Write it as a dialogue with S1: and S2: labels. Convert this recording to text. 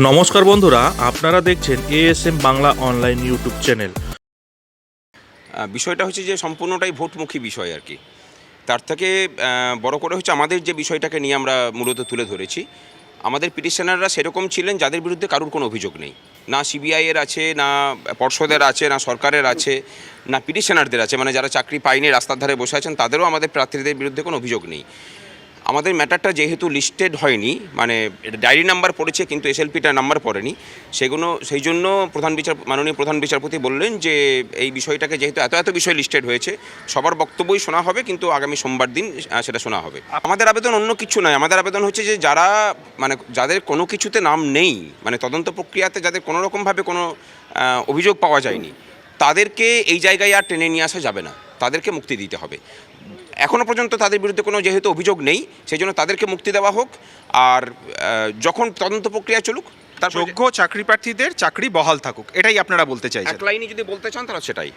S1: নমস্কার বন্ধুরা, আপনারা দেখছেন ASM Bangla online YouTube channel
S2: বিষয়টা হচ্ছে যে সম্পূর্ণটাই ভোটমুখী বিষয় আর কি। তার থেকে বড় করে হচ্ছে আমাদের যে বিষয়টাকে নিয়ে আমরা মূলত তুলে ধরেছি, আমাদের পিটিশনাররা সেরকম ছিলেন যাদের বিরুদ্ধে কারুর কোনো অভিযোগ নেই। না সিবিআই এর আছে, না পর্ষদের আছে, না সরকারের আছে, না পিটিশনারদের আছে মানে যারা চাকরি পায়নি, রাস্তার ধারে বসে আছেন, তাদেরও আমাদের প্রার্থীদের বিরুদ্ধে কোনো অভিযোগ নেই। আমাদের ম্যাটারটা যেহেতু লিস্টেড হয়নি মানে ডায়েরি নাম্বার পড়েছে কিন্তু এসএলপিটা নাম্বার পড়েনি সেগুলো সেই জন্য প্রধান বিচার, মাননীয় প্রধান বিচারপতি বললেন যে এই বিষয়টাকে যেহেতু এত এত বিষয় লিস্টেড হয়েছে, সবার বক্তব্যই শোনা হবে কিন্তু আগামী সোমবার দিন সেটা শোনা হবে। আমাদের আবেদন অন্য কিছু নয়, আমাদের আবেদন হচ্ছে যে যারা মানে যাদের কোনো কিছুতে নাম নেই মানে তদন্ত প্রক্রিয়াতে যাদের কোনো রকমভাবে কোনো অভিযোগ পাওয়া যায়নি, তাদেরকে এই জায়গায় আর টেনে নিয়ে আসা যাবে না, তাদেরকে মুক্তি দিতে হবে। এখনও পর্যন্ত তাদের বিরুদ্ধে কোনো যেহেতু অভিযোগ নেই সেই জন্য তাদেরকে মুক্তি দেওয়া হোক। আর যখন তদন্ত প্রক্রিয়া চলুক তার
S3: যোগ্য চাকরি প্রার্থীদের চাকরি বহাল থাকুক এটাই আপনারা বলতে চাই
S2: এক লাইনে যদি বলতে চান তাহলে সেটাই।